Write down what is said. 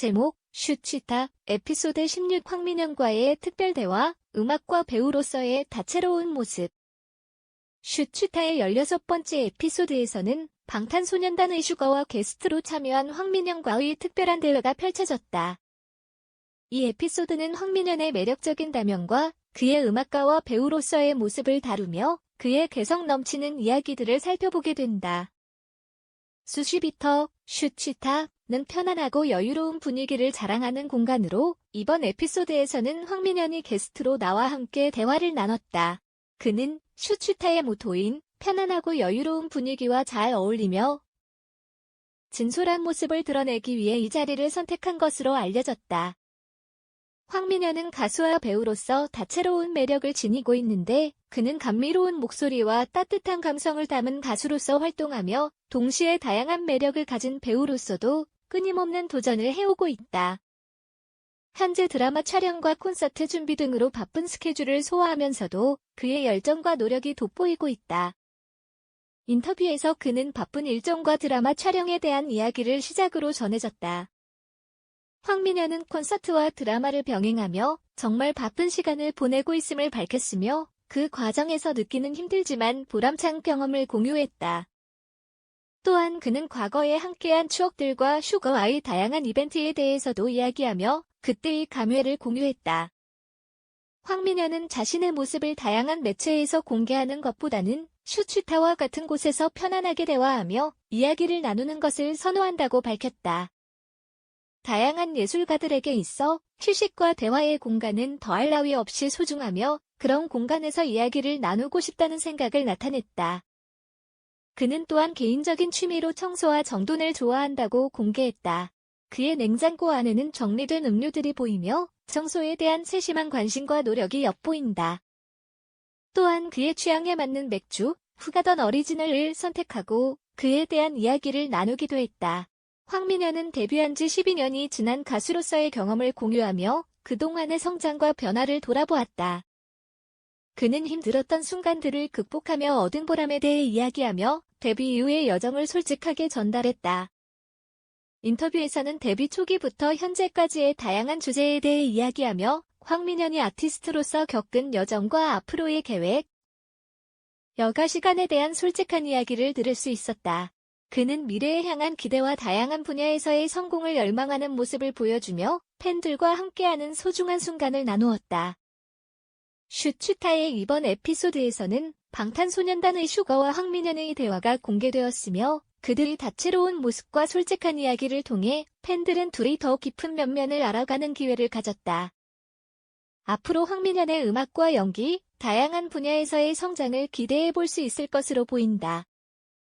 제목 슈치타 에피소드 16 황민영과의 특별 대화 음악과 배우로서의 다채로운 모습 슈치타의 16번째 에피소드에서는 방탄소년단의 슈가와 게스트로 참여한 황민영과의 특별한 대화가 펼쳐졌다. 이 에피소드는 황민현의 매력적인 다면과 그의 음악가와 배우로서의 모습을 다루며 그의 개성 넘치는 이야기들을 살펴보게 된다. 수시비터, 슈치타는 편안하고 여유로운 분위기를 자랑하는 공간으로 이번 에피소드에서는 황민현이 게스트로 나와 함께 대화를 나눴다. 그는 슈치타의 모토인 편안하고 여유로운 분위기와 잘 어울리며 진솔한 모습을 드러내기 위해 이 자리를 선택한 것으로 알려졌다. 황민현은 가수와 배우로서 다채로운 매력을 지니고 있는데 그는 감미로운 목소리와 따뜻한 감성을 담은 가수로서 활동하며 동시에 다양한 매력을 가진 배우로서도 끊임없는 도전을 해오고 있다. 현재 드라마 촬영과 콘서트 준비 등으로 바쁜 스케줄을 소화하면서도 그의 열정과 노력이 돋보이고 있다. 인터뷰에서 그는 바쁜 일정과 드라마 촬영에 대한 이야기를 시작으로 전해졌다. 황민현은 콘서트와 드라마를 병행하며 정말 바쁜 시간을 보내고 있음을 밝혔으며 그 과정에서 느끼는 힘들지만 보람찬 경험을 공유했다. 또한 그는 과거에 함께한 추억들과 슈거와의 다양한 이벤트에 대해서도 이야기하며 그때의 감회를 공유했다. 황민현은 자신의 모습을 다양한 매체에서 공개하는 것보다는 슈츠타와 같은 곳에서 편안하게 대화하며 이야기를 나누는 것을 선호한다고 밝혔다. 다양한 예술가들에게 있어 휴식과 대화의 공간은 더할 나위 없이 소중하며 그런 공간에서 이야기를 나누고 싶다는 생각을 나타냈다. 그는 또한 개인적인 취미로 청소와 정돈을 좋아한다고 공개했다. 그의 냉장고 안에는 정리된 음료들이 보이며 청소에 대한 세심한 관심과 노력이 엿보인다. 또한 그의 취향에 맞는 맥주, 후가던 어리지널을 선택하고 그에 대한 이야기를 나누기도 했다. 황민현은 데뷔한 지 12년이 지난 가수로서의 경험을 공유하며 그동안의 성장과 변화를 돌아보았다. 그는 힘들었던 순간들을 극복하며 얻은 보람에 대해 이야기하며 데뷔 이후의 여정을 솔직하게 전달했다. 인터뷰에서는 데뷔 초기부터 현재까지의 다양한 주제에 대해 이야기하며 황민현이 아티스트로서 겪은 여정과 앞으로의 계획, 여가 시간에 대한 솔직한 이야기를 들을 수 있었다. 그는 미래에 향한 기대와 다양한 분야에서의 성공을 열망하는 모습을 보여주며 팬들과 함께하는 소중한 순간을 나누었다. 슈츠타의 이번 에피소드에서는 방탄소년단의 슈가와 황민현의 대화가 공개되었으며 그들이 다채로운 모습과 솔직한 이야기를 통해 팬들은 둘이 더 깊은 면면을 알아가는 기회를 가졌다. 앞으로 황민현의 음악과 연기, 다양한 분야에서의 성장을 기대해 볼 수 있을 것으로 보인다.